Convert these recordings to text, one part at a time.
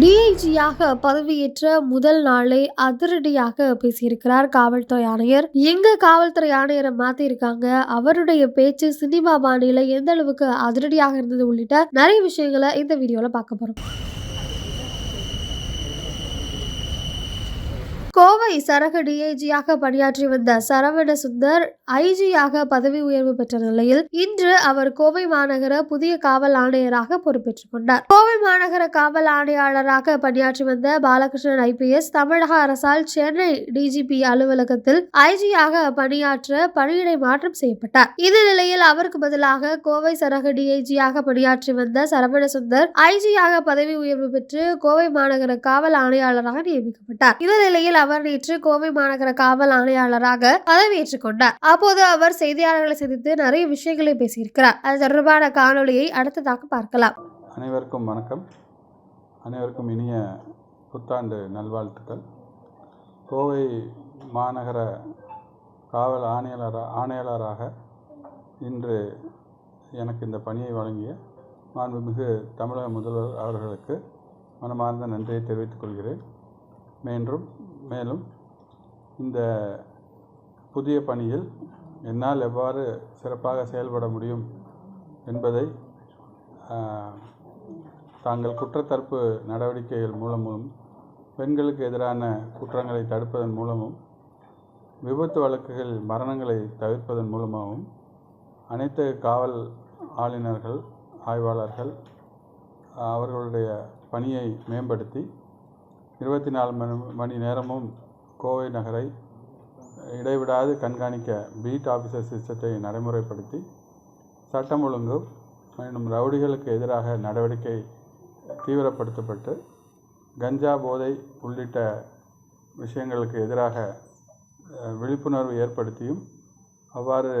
டிஐஜியாக பதவியேற்ற முதல் நாளே அதிரடியாக பேசியிருக்கிறார் காவல்துறை ஆணையர். எங்க காவல்துறை ஆணையரை மாத்திருக்காங்க. அவருடைய பேச்சு சினிமா பாணியில எந்த அளவுக்கு அதிரடியாக இருந்தது உள்ளிட்ட நிறைய விஷயங்களை இந்த வீடியோல பார்க்க போறோம். கோவை சரக டிஐஜியாக பணியாற்றி வந்த சரவண சுந்தர் ஐஜியாக பதவி உயர்வு பெற்ற நிலையில் இன்று அவர் கோவை மாநகர புதிய காவல் ஆணையராக பொறுப்பேற்றுக் கொண்டார். கோவை மாநகர காவல் ஆணையாளராக பணியாற்றி வந்த பாலகிருஷ்ணன் ஐபிஎஸ் தமிழக அரசால் சென்னை டிஜிபி அலுவலகத்தில் ஐஜியாக பணியாற்ற பணியிடை மாற்றம் செய்யப்பட்டார். இந்த நிலையில் அவருக்கு பதிலாக கோவை சரக டிஐஜியாக பணியாற்றி வந்த சரவண சுந்தர் ஐஜியாக பதவி உயர்வு பெற்று கோவை மாநகர காவல் ஆணையாளராக நியமிக்கப்பட்டார். இந்த நிலையில் அவர் நேற்று கோவை மாநகர காவல் ஆணையாளராக பதவியேற்றுக் கொண்டார். அப்போது அவர் செய்தியாளர்களை சந்தித்து நிறைய விஷயங்களை பேசியிருக்கிறார். அது தொடர்பான காணொளியை அடுத்ததாக பார்க்கலாம். அனைவருக்கும் வணக்கம். அனைவருக்கும் இனிய புத்தாண்டு நல்வாழ்த்துக்கள். கோவை மாநகர காவல் ஆணையாளர் ஆணையாளராக இன்று எனக்கு இந்த பணியை வழங்கிய மாண்புமிகு தமிழக முதல்வர் அவர்களுக்கு மனமார்ந்த நன்றியை தெரிவித்துக் கொள்கிறேன். மேலும் மேலும் இந்த புதிய பணியில் என்னால் எவ்வாறு சிறப்பாக செயல்பட முடியும் என்பதை தாங்கள் குற்றத்தடுப்பு நடவடிக்கைகள் மூலமும் பெண்களுக்கு எதிரான குற்றங்களை தடுப்பதன் மூலமும் விபத்து வழக்குகள் மரணங்களை தவிர்ப்பதன் மூலமாகவும் அனைத்து காவல் ஆளுநர்கள் ஆய்வாளர்கள் அவர்களுடைய பணியை மேம்படுத்தி இருபத்தி நாலு மணி மணி நேரமும் கோவை நகரை இடைவிடாது கண்காணிக்க பீட் ஆஃபீஸர் சிஸ்டத்தை நடைமுறைப்படுத்தி சட்டம் ஒழுங்கு மற்றும் ரவுடிகளுக்கு எதிராக நடவடிக்கை தீவிரப்படுத்தப்பட்டு கஞ்சா போதை உள்ளிட்ட விஷயங்களுக்கு எதிராக விழிப்புணர்வு ஏற்படுத்தியும் அவ்வாறு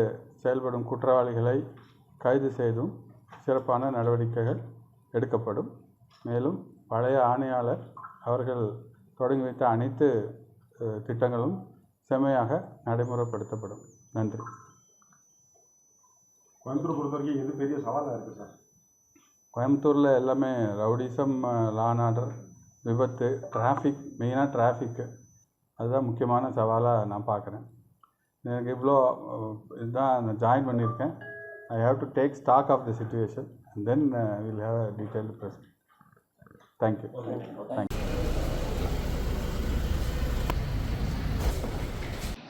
செயல்படும் குற்றவாளிகளை கைது செய்தும் சிறப்பான நடவடிக்கைகள் எடுக்கப்படும். மேலும் பழைய ஆணையாளர் அவர்கள் தொடங்கி வைத்த அனைத்து திட்டங்களும் செம்மையாக நடைமுறைப்படுத்தப்படும். நன்றி. கோயம்புத்தூர் பொறுத்த வரைக்கும் எது பெரிய சவாலாக இருக்குது சார். கோயம்புத்தூரில் எல்லாமே ரவுடிசம் லா அண்ட் ஆர்டர் விபத்து டிராஃபிக் மெயினாக டிராஃபிக்கு அதுதான் முக்கியமான சவாலாக நான் பார்க்குறேன் எனக்கு இவ்வளோ இதுதான் நான் ஜாயின் பண்ணியிருக்கேன். I have to take stock of the situation and then will have a detailed press thank you thank you